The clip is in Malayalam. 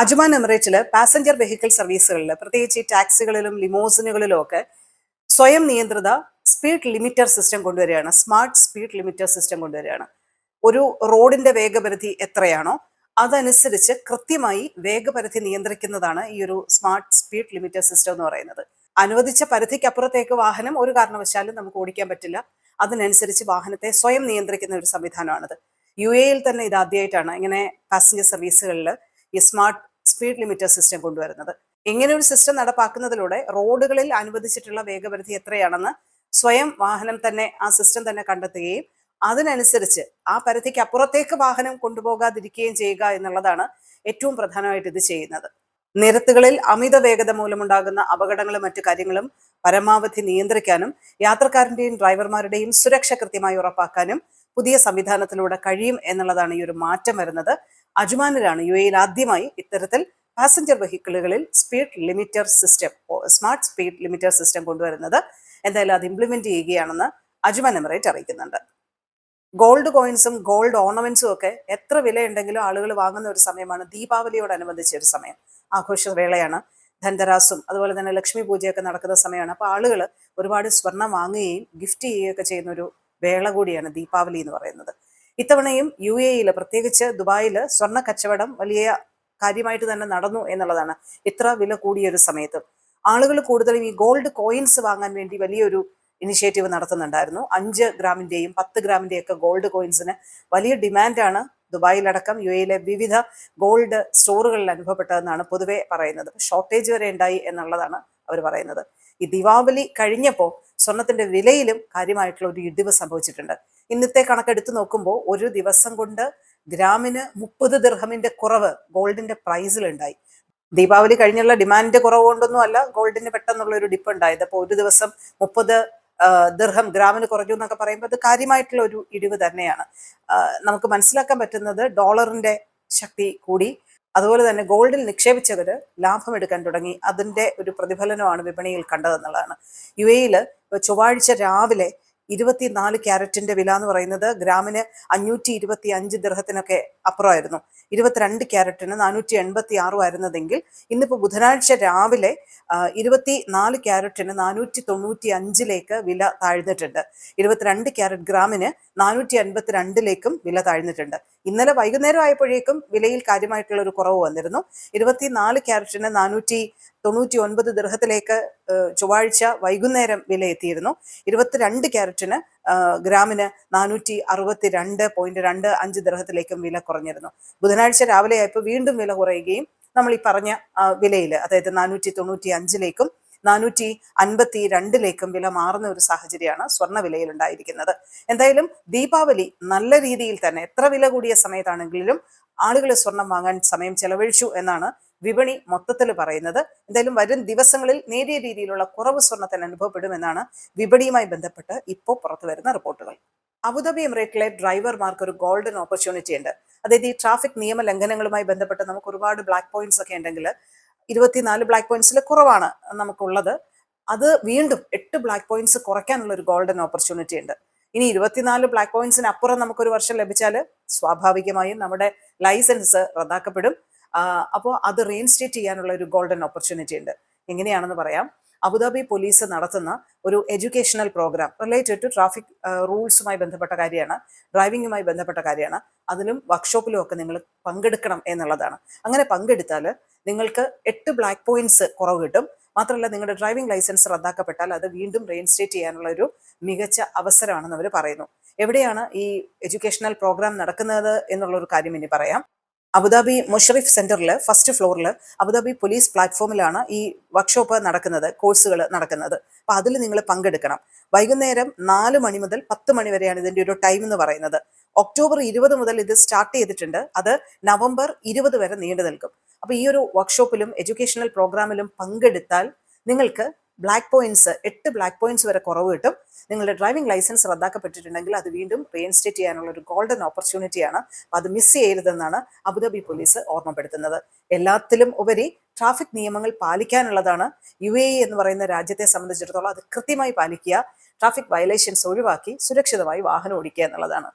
അജ്മാൻ എമിറേറ്റിൽ പാസഞ്ചർ വെഹിക്കിൾ സർവീസുകളിൽ പ്രത്യേകിച്ച് ഈ ടാക്സികളിലും ലിമോസിനുകളിലും ഒക്കെ സ്വയം നിയന്ത്രിത സ്പീഡ് ലിമിറ്റർ സിസ്റ്റം കൊണ്ടുവരികയാണ്. സ്മാർട്ട് സ്പീഡ് ലിമിറ്റർ സിസ്റ്റം കൊണ്ടുവരികയാണ്. ഒരു റോഡിന്റെ വേഗപരിധി എത്രയാണോ അതനുസരിച്ച് കൃത്യമായി വേഗപരിധി നിയന്ത്രിക്കുന്നതാണ് ഈ ഒരു സ്മാർട്ട് സ്പീഡ് ലിമിറ്റർ സിസ്റ്റം എന്ന് പറയുന്നത്. അനുവദിച്ച പരിധിക്കപ്പുറത്തേക്ക് വാഹനം ഒരു കാരണവശാലും നമുക്ക് ഓടിക്കാൻ പറ്റില്ല. അതിനനുസരിച്ച് വാഹനത്തെ സ്വയം നിയന്ത്രിക്കുന്ന ഒരു സംവിധാനമാണിത്. യു എയിൽ തന്നെ ഇത് ആദ്യമായിട്ടാണ് ഇങ്ങനെ പാസഞ്ചർ സർവീസുകളിൽ ഈ സ്മാർട്ട് സ്പീഡ് ലിമിറ്റർ സിസ്റ്റം കൊണ്ടുവരുന്നത്. ഇങ്ങനെ ഒരു സിസ്റ്റം നടപ്പാക്കുന്നതിലൂടെ റോഡുകളിൽ അനുവദിച്ചിട്ടുള്ള വേഗപരിധി എത്രയാണെന്ന് സ്വയം വാഹനം തന്നെ ആ സിസ്റ്റം തന്നെ കണ്ടെത്തുകയും അതിനനുസരിച്ച് ആ പരിധിക്ക് അപ്പുറത്തേക്ക് വാഹനം കൊണ്ടുപോകാതിരിക്കുകയും ചെയ്യുക എന്നുള്ളതാണ് ഏറ്റവും പ്രധാനമായിട്ട് ഇത് ചെയ്യുന്നത്. നിരത്തുകളിൽ അമിത വേഗത മൂലമുണ്ടാകുന്ന അപകടങ്ങളും മറ്റു കാര്യങ്ങളും പരമാവധി നിയന്ത്രിക്കാനും യാത്രക്കാരന്റെയും ഡ്രൈവർമാരുടെയും സുരക്ഷ കൃത്യമായി ഉറപ്പാക്കാനും പുതിയ സംവിധാനത്തിലൂടെ കഴിയും എന്നുള്ളതാണ് ഈ ഒരു മാറ്റം വരുന്നത്. അജ്മാനിലാണ് യു എയിൽ ആദ്യമായി ഇത്തരത്തിൽ passenger വെഹിക്കിളുകളിൽ speed limiter system smart speed limiter system കൊണ്ടുവരുന്നത്. എന്തായാലും അത് ഇംപ്ലിമെന്റ് ചെയ്യുകയാണെന്ന് അജ്മാൻ എമിറേറ്റ് അറിയിക്കുന്നുണ്ട്. ഗോൾഡ് കോയിൻസും ഗോൾഡ് ഓർണമെന്റ്സും ഒക്കെ എത്ര വിലയുണ്ടെങ്കിലും ആളുകൾ വാങ്ങുന്ന ഒരു സമയമാണ്. ദീപാവലിയോടനുബന്ധിച്ച ഒരു സമയം. ആഘോഷവേളയാണ്. ധൻതരാസും അതുപോലെ തന്നെ ലക്ഷ്മി പൂജയൊക്കെ നടക്കുന്ന സമയമാണ്. അപ്പോൾ ആളുകൾ ഒരുപാട് സ്വർണം വാങ്ങുകയും ഗിഫ്റ്റ് ചെയ്യുകയൊക്കെ ചെയ്യുന്ന ഒരു വേള കൂടിയാണ് ദീപാവലി എന്ന് പറയുന്നത്. ഇത്തവണയും യു എയിൽ പ്രത്യേകിച്ച് ദുബായിൽ സ്വർണ കച്ചവടം വലിയ കാര്യമായിട്ട് തന്നെ നടന്നു എന്നുള്ളതാണ് ഇത്ര വില കൂടിയ ഒരു സമയത്ത്. ആളുകൾ കൂടുതലും ഈ ഗോൾഡ് കോയിൻസ് വാങ്ങാൻ വേണ്ടി വലിയൊരു ഇനിഷ്യേറ്റീവ് നടത്തുന്നുണ്ടായിരുന്നു. അഞ്ച് ഗ്രാമിന്റെയും പത്ത് ഗ്രാമിന്റെയും ഒക്കെ ഗോൾഡ് കോയിൻസിന് വലിയ ഡിമാൻഡാണ് ദുബായിലടക്കം യു എയിലെ വിവിധ ഗോൾഡ് സ്റ്റോറുകളിൽ അനുഭവപ്പെട്ടതെന്നാണ് പൊതുവെ പറയുന്നത്. ഷോർട്ടേജ് വരെ ഉണ്ടായി എന്നുള്ളതാണ് അവർ പറയുന്നത്. ഈ ദീപാവലി കഴിഞ്ഞപ്പോൾ സ്വർണത്തിന്റെ വിലയിലും കാര്യമായിട്ടുള്ള ഒരു ഇടിവ് സംഭവിച്ചിട്ടുണ്ട്. ഇന്നത്തെ കണക്കെടുത്ത് നോക്കുമ്പോൾ ഒരു ദിവസം കൊണ്ട് ഗ്രാമിന് മുപ്പത് ദിർഹമിന്റെ കുറവ് ഗോൾഡിന്റെ പ്രൈസിൽ ഉണ്ടായി ദീപാവലി കഴിഞ്ഞുള്ള ഡിമാൻഡിന്റെ കുറവ് കൊണ്ടൊന്നും അല്ല ഗോൾഡിന് പെട്ടെന്നുള്ള ഒരു ഡിപ്പ് ഉണ്ടായത്. അപ്പോൾ ഒരു ദിവസം മുപ്പത് ദിർഹം ഗ്രാമിന് കുറഞ്ഞു എന്നൊക്കെ പറയുമ്പോൾ അത് കാര്യമായിട്ടുള്ള ഒരു ഇടിവ് തന്നെയാണ്. നമുക്ക് മനസ്സിലാക്കാൻ പറ്റുന്നത് ഡോളറിന്റെ ശക്തി കൂടി അതുപോലെ തന്നെ ഗോൾഡിൽ നിക്ഷേപിച്ചവർ ലാഭം എടുക്കാൻ തുടങ്ങി. അതിന്റെ ഒരു പ്രതിഫലനമാണ് വിപണിയിൽ കണ്ടതെന്നുള്ളതാണ്. യു എയിൽ ചൊവ്വാഴ്ച രാവിലെ ഇരുപത്തിനാല് ക്യാരറ്റിന്റെ വില എന്ന് പറയുന്നത് ഗ്രാമിന് അഞ്ഞൂറ്റി ഇരുപത്തി അഞ്ച് ദൃഹത്തിനൊക്കെ അപ്പുറമായിരുന്നു. ഇരുപത്തിരണ്ട് ക്യാരറ്റിന് നാനൂറ്റി എൺപത്തി ആറുമായിരുന്നതെങ്കിൽ ഇന്നിപ്പോൾ ബുധനാഴ്ച രാവിലെ ഇരുപത്തി നാല് ക്യാരറ്റിന് നാനൂറ്റി തൊണ്ണൂറ്റി അഞ്ചിലേക്ക് വില താഴ്ന്നിട്ടുണ്ട്. ഇരുപത്തിരണ്ട് ക്യാരറ്റ് ഗ്രാമിന് നാനൂറ്റി അൻപത്തി രണ്ടിലേക്കും വില താഴ്ന്നിട്ടുണ്ട്. ഇന്നലെ വൈകുന്നേരം ആയപ്പോഴേക്കും വിലയിൽ കാര്യമായിട്ടുള്ള ഒരു കുറവ് വന്നിരുന്നു. ഇരുപത്തിനാല് ക്യാരറ്റിന് നാനൂറ്റി തൊണ്ണൂറ്റി ഒൻപത് ദൃഹത്തിലേക്ക് ചൊവ്വാഴ്ച വൈകുന്നേരം വില എത്തിയിരുന്നു ഇരുപത്തിരണ്ട് ക്യാരറ്റിന് ഗ്രാമിന് നാനൂറ്റി അറുപത്തി രണ്ട് പോയിന്റ് രണ്ട് അഞ്ച് ദൃഹത്തിലേക്കും വില കുറഞ്ഞിരുന്നു. ബുധനാഴ്ച രാവിലെ ആയപ്പോൾ വീണ്ടും വില കുറയുകയും നമ്മൾ ഈ പറഞ്ഞ വിലയിൽ അതായത് നാനൂറ്റി തൊണ്ണൂറ്റി അഞ്ചിലേക്കും നാനൂറ്റി അൻപത്തി രണ്ടിലേക്കും വില മാറുന്ന ഒരു സാഹചര്യമാണ് സ്വർണ വിലയിൽ ഉണ്ടായിരിക്കുന്നത് എന്തായാലും ദീപാവലി നല്ല രീതിയിൽ തന്നെ എത്ര വില കൂടിയ സമയത്താണെങ്കിലും ആളുകൾ സ്വർണം വാങ്ങാൻ സമയം ചെലവഴിച്ചു എന്നാണ് വിപണി മൊത്തത്തിൽ പറയുന്നത്. എന്തായാലും വരും ദിവസങ്ങളിൽ നേരിയ രീതിയിലുള്ള കുറവ് സ്വർണത്തിന് അനുഭവപ്പെടുമെന്നാണ് വിപണിയുമായി ബന്ധപ്പെട്ട് ഇപ്പോൾ പുറത്തു വരുന്ന റിപ്പോർട്ടുകൾ. അബുദാബി എമിറേറ്റിലെ ഡ്രൈവർമാർക്ക് ഒരു ഗോൾഡൻ ഓപ്പർച്യൂണിറ്റി ഉണ്ട്. അതായത് ഈ ട്രാഫിക് നിയമ ലംഘനങ്ങളുമായി ബന്ധപ്പെട്ട് നമുക്ക് ഒരുപാട് ബ്ലാക്ക് പോയിന്റ്സ് ഒക്കെ ഉണ്ടെങ്കിൽ ഇരുപത്തിനാല് ബ്ലാക്ക് പോയിന്റ്സിൽ കുറവാണ് നമുക്കുള്ളത്. അത് വീണ്ടും എട്ട് ബ്ലാക്ക് പോയിന്റ്സ് കുറയ്ക്കാനുള്ള ഒരു ഗോൾഡൻ ഓപ്പർച്യൂണിറ്റി ഉണ്ട്. ഇനി ഇരുപത്തിനാല് ബ്ലാക്ക് പോയിന്റ്സിന് അപ്പുറം നമുക്കൊരു വർഷം ലഭിച്ചാൽ സ്വാഭാവികമായും നമ്മുടെ ലൈസൻസ് റദ്ദാക്കപ്പെടും. അപ്പോൾ അത് റീഇൻസ്റ്റേറ്റ് ചെയ്യാനുള്ള ഒരു ഗോൾഡൻ ഓപ്പർച്യൂണിറ്റി ഉണ്ട്. എങ്ങനെയാണെന്ന് പറയാം. അബുദാബി പോലീസ് നടത്തുന്ന ഒരു educational programme related to traffic റൂൾസുമായി ബന്ധപ്പെട്ട കാര്യമാണ്. ഡ്രൈവിങ്ങുമായി ബന്ധപ്പെട്ട കാര്യമാണ്. അതിലും വർക്ക്ഷോപ്പിലും ഒക്കെ നിങ്ങൾ പങ്കെടുക്കണം എന്നുള്ളതാണ്. അങ്ങനെ പങ്കെടുത്താൽ നിങ്ങൾക്ക് എട്ട് ബ്ലാക്ക് പോയിന്റ്സ് കുറവ് കിട്ടും. മാത്രമല്ല നിങ്ങളുടെ ഡ്രൈവിംഗ് ലൈസൻസ് റദ്ദാക്കപ്പെട്ടാൽ അത് വീണ്ടും റീഇൻസ്റ്റേറ്റ് ചെയ്യാനുള്ള ഒരു മികച്ച അവസരമാണെന്ന് അവർ പറയുന്നു. എവിടെയാണ് ഈ എഡ്യൂക്കേഷണൽ പ്രോഗ്രാം നടക്കുന്നത് എന്നുള്ള ഒരു കാര്യം ഇനി പറയാം. അബുദാബി മുഷറിഫ് സെന്ററിൽ ഫസ്റ്റ് ഫ്ലോറിൽ അബുദാബി പോലീസ് പ്ലാറ്റ്ഫോമിലാണ് ഈ വർക്ക്ഷോപ്പ് നടക്കുന്നത് കോഴ്സുകൾ നടക്കുന്നത്. അപ്പോൾ അതിൽ നിങ്ങൾ പങ്കെടുക്കണം. വൈകുന്നേരം നാല് മണി മുതൽ പത്ത് മണി വരെയാണ് ഇതിന്റെ ഒരു ടൈം എന്ന് പറയുന്നത്. ഒക്ടോബർ ഇരുപത് മുതൽ ഇത് സ്റ്റാർട്ട് ചെയ്തിട്ടുണ്ട്. അത് നവംബർ ഇരുപത് വരെ നീണ്ടു നിൽക്കും അപ്പോൾ ഈ ഒരു വർക്ക്ഷോപ്പിലും എഡ്യൂക്കേഷണൽ പ്രോഗ്രാമിലും പങ്കെടുത്താൽ നിങ്ങൾക്ക് ബ്ലാക്ക് പോയിന്റ്സ് എട്ട് ബ്ലാക്ക് പോയിന്റ്സ് വരെ കുറവ് കിട്ടും. നിങ്ങളുടെ ഡ്രൈവിംഗ് ലൈസൻസ് റദ്ദാക്കപ്പെട്ടിട്ടുണ്ടെങ്കിൽ അത് വീണ്ടും റീഇൻസ്റ്റേറ്റ് ചെയ്യാനുള്ള ഒരു ഗോൾഡൻ ഓപ്പർച്യൂണിറ്റിയാണ് അത് മിസ് ചെയ്യരുതെന്നാണ് അബുദാബി പോലീസ് ഓർമ്മപ്പെടുത്തുന്നത്. എല്ലാത്തിലും ഉപരി ട്രാഫിക് നിയമങ്ങൾ പാലിക്കാനുള്ളതാണ് യു എ എന്ന് പറയുന്ന രാജ്യത്തെ സംബന്ധിച്ചിടത്തോളം അത് കൃത്യമായി പാലിക്കുക ട്രാഫിക് വയലേഷൻസ് ഒഴിവാക്കി സുരക്ഷിതമായി വാഹനം ഓടിക്കുക എന്നുള്ളതാണ്.